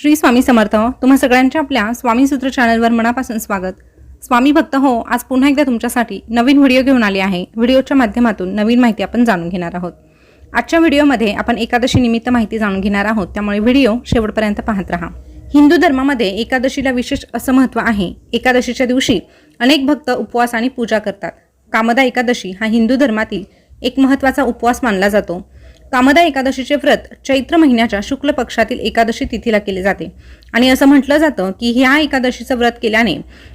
श्री स्वामी समर्थ तुम्हा सगळ्यांच्या आपल्या स्वामी सूत्र चॅनलवर मनापासून स्वागत. स्वामी भक्त हो आज पुन्हा एकदा तुमच्यासाठी नवीन व्हिडिओ घेऊन आले आहे. व्हिडिओच्या माध्यमातून नवीन माहिती आपण जाणून घेणार आहोत. आजच्या व्हिडिओमध्ये आपण एकादशी निमित्त माहिती जाणून घेणार आहोत. त्यामुळे व्हिडिओ शेवटपर्यंत पाहत राहा. हिंदू धर्मामध्ये एकादशीला विशेष असं महत्त्व आहे. एकादशीच्या दिवशी अनेक भक्त उपवास आणि पूजा करतात. कामदा एकादशी हा हिंदू धर्मातील एक महत्त्वाचा उपवास मानला जातो. कामदा एकादशीचे व्रत चैत्र महिन्याच्या शुक्ल पक्षातील एकादशी तिथीला केले जाते. आणि असं म्हटलं जातं की ह्या एकादशीचं व्रत केल्याने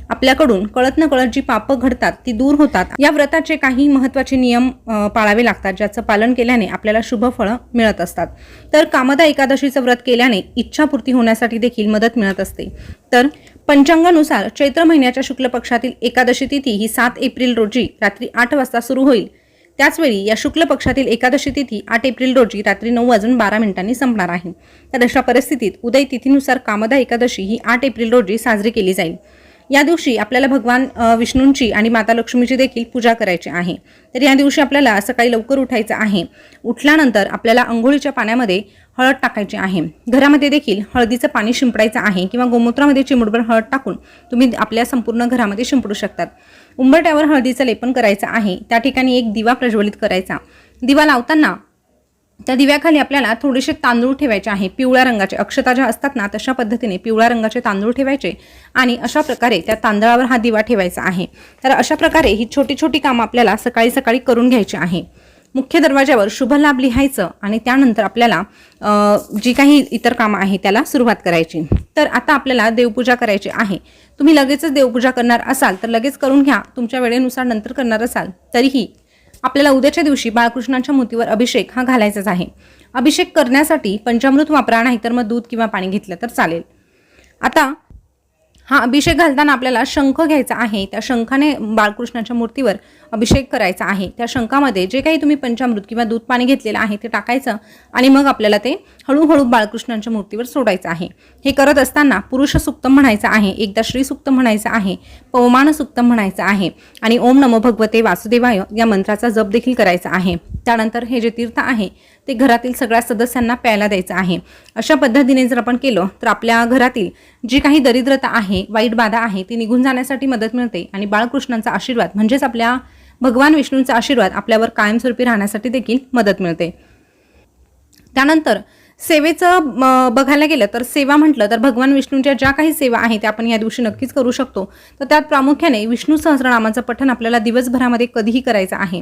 आपल्याकडून कळत न कळत जी पापं घडतात ती दूर होतात. या व्रताचे काही महत्त्वाचे नियम पाळावे लागतात ज्याचं पालन केल्याने आपल्याला शुभ फळं मिळत असतात. तर कामदा एकादशीचं व्रत केल्याने इच्छापूर्ती होण्यासाठी देखील मदत मिळत असते. तर पंचांगानुसार चैत्र महिन्याच्या शुक्ल पक्षातील एकादशी तिथी ही सात एप्रिल रोजी रात्री आठ वाजता सुरू होईल. त्याचवेळी या शुक्ल पक्षातील एकादशी तिथी आठ एप्रिल रोजी रात्री नऊ वाजून बारा मिनिटांनी संपणार आहे. तर अशा परिस्थितीत उदय तिथीनुसार कामदा एकादशी ही आठ एप्रिल रोजी साजरी केली जाईल. या दिवशी आपल्याला भगवान विष्णूंची आणि माता लक्ष्मीची देखील पूजा करायची आहे. तर या दिवशी आपल्याला सकाळी लवकर उठायचं आहे. उठल्यानंतर आपल्याला आंघोळीच्या पाण्यामध्ये हळद टाकायची आहे. घरामध्ये देखील हळदीचं पाणी शिंपडायचं आहे किंवा गोमूत्रामध्ये चिमुटभर हळद टाकून तुम्ही आपल्या संपूर्ण घरामध्ये शिंपडू शकतात. उंबरट्यावर हळदीचं लेपन करायचं आहे. त्या ठिकाणी एक दिवा प्रज्वलित करायचा. दिवा लावताना त्या दिव्याखाली आपल्याला थोडेसे तांदूळ ठेवायचे आहे. पिवळ्या रंगाचे. अक्षता ज्या असतात ना तशा पद्धतीने पिवळ्या रंगाचे तांदूळ ठेवायचे आणि अशा प्रकारे त्या तांदळावर हा दिवा ठेवायचा आहे. तर अशा प्रकारे ही छोटी छोटी कामं आपल्याला सकाळी सकाळी करून घ्यायची आहे. मुख्य दरवाज्यावर शुभ लाभ लिहायचं आणि त्यानंतर आपल्याला जी काही इतर कामं आहे त्याला सुरुवात करायची. तर आता आपल्याला देवपूजा करायची आहे. तुम्ही लगेचच देवपूजा करणार असाल तर लगेच करून घ्या. तुमच्या वेळेनुसार नंतर करणार असाल. तरीही आपल्याला उद्याच्या दिवशी बाळकृष्णांच्या मूर्तीवर अभिषेक हा घालायचाच आहे. अभिषेक करण्यासाठी पंचामृत वापरा नाही तर मग दूध किंवा पाणी घेतलं तर चालेल. आता हा अभिषेक घालताना आपल्याला शंख घ्यायचा आहे त्या शंखाने बाळकृष्णाच्या मूर्तीवर अभिषेक करायचा आहे. त्या शंखामध्ये जे काही तुम्ही पंचामृत किंवा दूध पाणी घेतलेलं आहे ते टाकायचं आणि मग आपल्याला ते हळूहळू बाळकृष्णांच्या मूर्तीवर सोडायचं आहे. हे करत असताना पुरुष सुक्त म्हणायचं आहे एकदा श्री सुक्त म्हणायचं आहे पवमान सुक्त म्हणायचं आहे आणि ओम नमो भगवते वासुदेवाय या मंत्राचा जप देखील करायचा आहे. त्यानंतर हे जे तीर्थ आहे ते घरातील सगळ्या सदस्यांना प्यायला द्यायचं आहे. अशा पद्धतीने जर आपण केलं तर आपल्या घरातील जी काही दरिद्रता आहे वाईट बाधा आहे ती निघून जाण्यासाठी मदत मिळते आणि बाळकृष्णांचा आशीर्वाद म्हणजेच आपल्या भगवान विष्णूंचा आशीर्वाद आपल्यावर कायमस्वरूपी राहण्यासाठी देखील मदत मिळते. त्यानंतर सेवेचं बघायला गेलं तर सेवा म्हटलं तर भगवान विष्णूंच्या ज्या काही सेवा आहेत त्या आपण या दिवशी नक्कीच करू शकतो. तर त्यात प्रामुख्याने विष्णू सहस्रनामाचं पठण आपल्याला दिवसभरामध्ये कधीही करायचं आहे.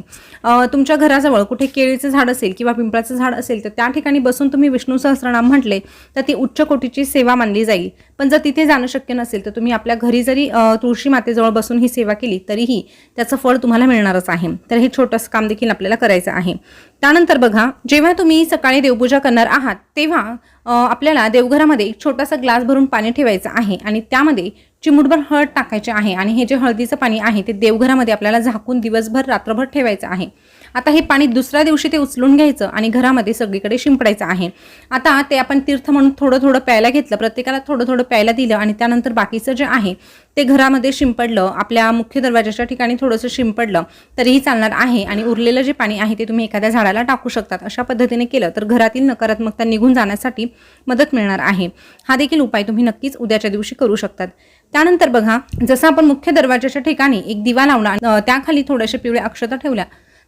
तुमच्या घराजवळ कुठे केळीचं झाड असेल किंवा पिंपळाचं झाड असेल तर त्या ठिकाणी बसून तुम्ही विष्णू सहस्रनाम म्हटले तर ती उच्च कोटीची सेवा मानली जाईल. पण जर तिथे जाणं शक्य नसेल तर तुम्ही आपल्या घरी जरी तुळशी मातेजवळ बसून ही सेवा केली तरीही त्याचं फळ तुम्हाला मिळणारच आहे. तर हे छोटंसं काम देखील आपल्याला करायचं आहे. त्यानंतर बघा जेव्हा तुम्ही सकाळी देवपूजा करणार आहात तेव्हा आपल्याला देवघरामध्ये एक छोटासा ग्लास भरून पाणी ठेवायचं आहे आणि त्यामध्ये चिमुटभर हळद टाकायचे आहे आणि हे जे हळदीचं पाणी आहे ते देवघरामध्ये आपल्याला झाकून दिवसभर रात्रभर ठेवायचं आहे. आता हे पाणी दुसऱ्या दिवशी ते उचलून घ्यायचं आणि घरामध्ये सगळीकडे शिंपडायचं आहे. आता ते आपण तीर्थ म्हणून थोडं थोडं प्यायला घेतलं प्रत्येकाला थोडं थोडं प्यायला दिलं आणि त्यानंतर बाकीचं जे आहे ते घरामध्ये शिंपडलं आपल्या मुख्य दरवाजाच्या ठिकाणी थोडंसं शिंपडलं तरीही चालणार आहे आणि उरलेलं जे पाणी आहे ते तुम्ही एखाद्या झाडाला टाकू शकतात. अशा पद्धतीने केलं तर घरातील नकारात्मकता निघून जाण्यासाठी मदत मिळणार आहे. हा देखील उपाय तुम्ही नक्कीच उद्याच्या दिवशी करू शकतात. त्यानंतर बघा जसं आपण मुख्य दरवाजाच्या ठिकाणी एक दिवा लावला त्याखाली थोड्याशा पिवळ्या अक्षता ठेवल्या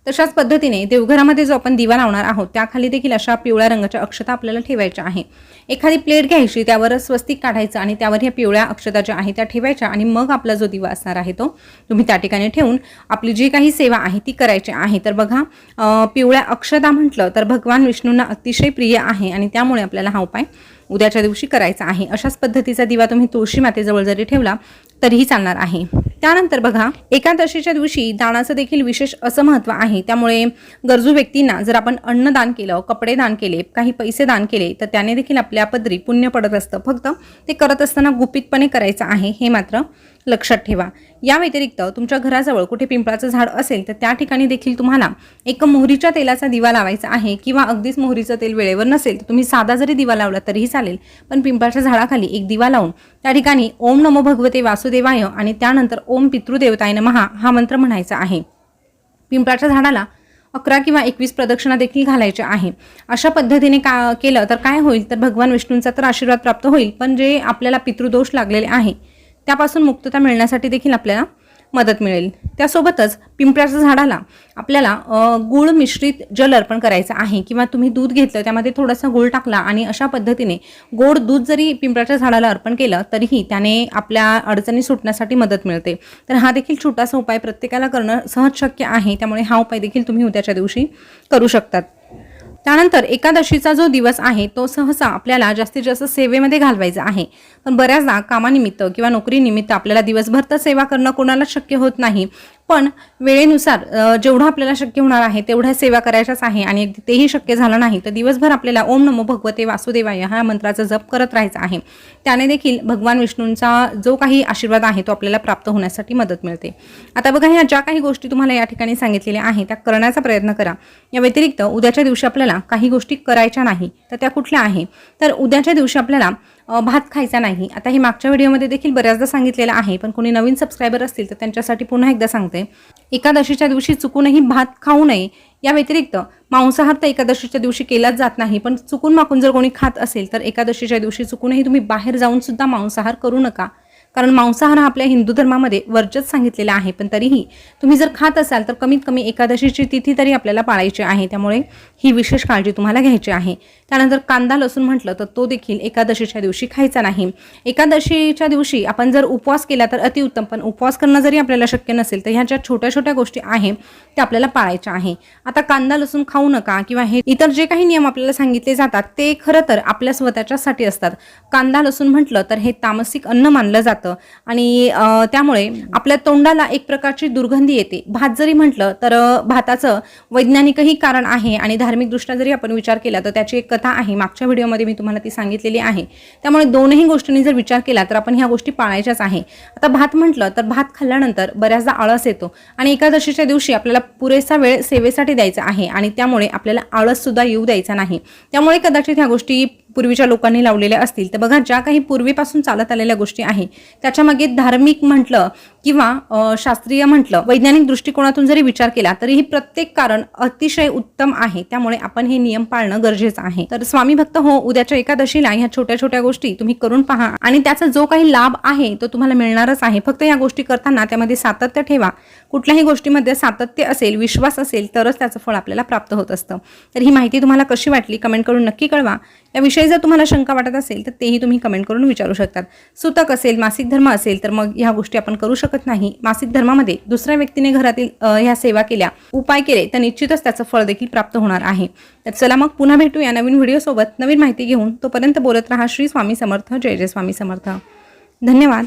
तशाच पद्धतीने देवघरामध्ये जो आपण दिवा लावणार आहोत त्याखाली देखील अशा पिवळ्या रंगाच्या अक्षता आपल्याला ठेवायच्या आहे. एखादी प्लेट घ्यायची त्यावर स्वस्तिक काढायचं आणि त्यावर ह्या पिवळ्या अक्षता ज्या आहेत त्या ठेवायच्या आणि मग आपला जो दिवा असणार आहे तो तुम्ही त्या ठिकाणी ठेवून आपली जी काही सेवा आहे ती करायची आहे. तर बघा पिवळ्या अक्षता म्हटलं तर भगवान विष्णूंना अतिशय प्रिय आहे आणि त्यामुळे आपल्याला हा उपाय उद्याच्या दिवशी करायचा आहे. अशाच पद्धतीचा दिवा तुम्ही तुळशी मातेजवळ जरी ठेवला तरीही चालणार आहे. त्यानंतर बघा एकादशीच्या दिवशी दानाचं देखील विशेष असं महत्त्व आहे. त्यामुळे गरजू व्यक्तींना जर आपण अन्न दान केलं कपडे दान केले काही पैसे दान केले तर त्याने देखील आपल्या पदरी पुण्य पडत असतं. फक्त ते करत असताना गुपितपणे करायचं आहे हे मात्र लक्षात ठेवा. या व्यतिरिक्त तुमच्या घराजवळ कुठे पिंपळाचं झाड असेल तर त्या ठिकाणी देखील तुम्हाला एक मोहरीच्या तेलाचा दिवा लावायचा आहे किंवा अगदीच मोहरीचं तेल वेळेवर नसेल तर तुम्ही साधा जरी दिवा लावला तरीही चालेल पण पिंपळाच्या झाडाखाली एक दिवा लावून त्या ठिकाणी ओम नमो भगवते वासुदेवाय आणि त्यानंतर ओम पितृदेवताय नमहा हा मंत्र म्हणायचा आहे. पिंपळाच्या झाडाला अकरा किंवा एकवीस प्रदक्षिणा देखील घालायच्या आहे. अशा पद्धतीने का केलं तर काय होईल? तर भगवान विष्णूंचा तर आशीर्वाद प्राप्त होईल पण जे आपल्याला पितृदोष लागलेले आहे त्यापासून मुक्तता मिळण्यासाठी देखील आपल्याला मदत मिळेल. त्यासोबतच पिंपळाच्या झाडाला आपल्याला गूळ गुळ मिश्रित जल अर्पण करायचं आहे किंवा तुम्ही दूध घेतलं त्यामध्ये थोडासा गुळ टाकला आणि अशा पद्धतीने गोड दूध जरी पिंपळाच्या झाडाला अर्पण केलं तरीही त्याने आपल्या अडचणी सुटण्यासाठी मदत मिळते. तर हा देखील छोटासा उपाय प्रत्येकाला करणं सहज शक्य आहे. त्यामुळे हा उपाय देखील तुम्ही उद्याच्या दिवशी करू शकतात. त्यानंतर एकादशीचा जो दिवस आहे तो सहसा आपल्याला जास्तीत जास्त सेवेमध्ये घालवायचा आहे. पण बऱ्याचदा कामानिमित्त किंवा नोकरीनिमित्त आपल्याला दिवसभर तर सेवा करणं कोणाला शक्य होत नाही. पण वेळेनुसार जेवढं आपल्याला शक्य होणार आहे तेवढ्या सेवा करायच्याच आहे आणि तेही शक्य झालं नाही तर दिवसभर आपल्याला ओम नमो भगवते वासुदेवाय ह्या मंत्राचा जप करत राहायचा आहे. त्याने देखील भगवान विष्णूंचा जो काही आशीर्वाद आहे तो आपल्याला प्राप्त होण्यासाठी मदत मिळते. आता बघा ह्या ज्या काही गोष्टी तुम्हाला या ठिकाणी सांगितलेल्या आहेत त्या करण्याचा प्रयत्न करा. या व्यतिरिक्त उद्याच्या दिवशी आपल्याला काही गोष्टी करायच्या नाही तर त्या कुठल्या आहे? तर उद्याच्या दिवशी आपल्याला भात खायचा नाही. आता हे मागच्या व्हिडिओमध्ये देखील बऱ्याचदा सांगितलेलं आहे पण कोणी नवीन सबस्क्रायबर असतील तर त्यांच्यासाठी पुन्हा एकदा सांगते. एकादशीच्या दिवशी चुकूनही भात खाऊ नये. या व्यतिरिक्त मांसाहार तर एकादशीच्या दिवशी केलाच जात नाही पण चुकून माकून जर कोणी खात असेल तर एकादशीच्या दिवशी चुकूनही तुम्ही बाहेर जाऊन सुद्धा मांसाहार करू नका. कारण मांसाहार हा आपल्या हिंदू धर्मामध्ये वर्जच सांगितलेला आहे. पण तरीही तुम्ही जर खात असाल तर कमीत कमी एकादशीची तिथी तरी आपल्याला पाळायची आहे. त्यामुळे ही विशेष काळजी तुम्हाला घ्यायची आहे. त्यानंतर कांदा लसूण म्हटलं तर तो देखील एकादशीच्या दिवशी खायचा नाही. एकादशीच्या दिवशी आपण जर उपवास केला तर अतिउत्तम पण उपवास करणं जरी आपल्याला शक्य नसेल तर ह्या ज्या छोट्या छोट्या गोष्टी आहेत त्या आपल्याला पाळायच्या आहे. आता कांदा लसूण खाऊ नका किंवा हे इतर जे काही नियम आपल्याला सांगितले जातात ते खरं तर आपल्या स्वतःच्यासाठी असतात. कांदा लसूण म्हटलं तर हे तामसिक अन्न मानलं जातं. आणि त्यामुळे आपल्या तोंडाला एक प्रकारची दुर्गंधी येते. भात जरी म्हटलं तर भाताचं वैज्ञानिकही कारण आहे आणि धार्मिकदृष्ट्या जरी आपण विचार केला तर त्याची एक कथा आहे. मागच्या व्हिडिओमध्ये मी तुम्हाला ती सांगितलेली आहे. त्यामुळे दोनही गोष्टींनी जर विचार केला तर आपण ह्या गोष्टी पाळायच्याच आहे. आता भात म्हटलं तर भात खाल्ल्यानंतर बऱ्याचदा आळस येतो आणि एकादशीच्या दिवशी आपल्याला पुरेसा वेळ सेवेसाठी द्यायचा आहे आणि त्यामुळे आपल्याला आळससुद्धा येऊ द्यायचा नाही. त्यामुळे कदाचित ह्या गोष्टी पूर्वीच्या लोकांनी लावलेल्या असतील. तर बघा ज्या काही पूर्वीपासून चालत आलेल्या गोष्टी आहे त्याच्यामागे धार्मिक म्हटलं किंवा शास्त्रीय म्हटलं वैज्ञानिक दृष्टिकोनातून जरी विचार केला तरी ही प्रत्येक कारण अतिशय उत्तम आहे. त्यामुळे आपण हे नियम पाळणं गरजेचं आहे. तर स्वामी भक्त हो उद्याच्या एकादशीला ह्या छोट्या छोट्या गोष्टी तुम्ही करून पहा. आणि त्याचा जो काही लाभ आहे तो तुम्हाला मिळणारच आहे. फक्त या गोष्टी करताना त्यामध्ये सातत्य ठेवा. कुठल्याही गोष्टीमध्ये सातत्य असेल विश्वास असेल तरच त्याचं फळ आपल्याला प्राप्त होत असतं. तर ही माहिती तुम्हाला कशी वाटली कमेंट करून नक्की कळवा. याविषयी जर तुम्हाला शंका वाटत असेल तर तेही तुम्ही कमेंट करून विचारू शकतात. सुतक असेल मासिक धर्म असेल तर मग ह्या गोष्टी आपण करू शकतो नाही. मासिक धर्मामध्ये दुसऱ्या व्यक्तीने घरातील ह्या सेवा केल्या उपाय केले तर निश्चितच त्याचं फळ देखील प्राप्त होणार आहे. तर चला मग पुन्हा भेटू या नवीन व्हिडिओसोबत नवीन माहिती घेऊन तोपर्यंत बोलत राहा श्री स्वामी समर्थ. जय जय स्वामी समर्थ. धन्यवाद.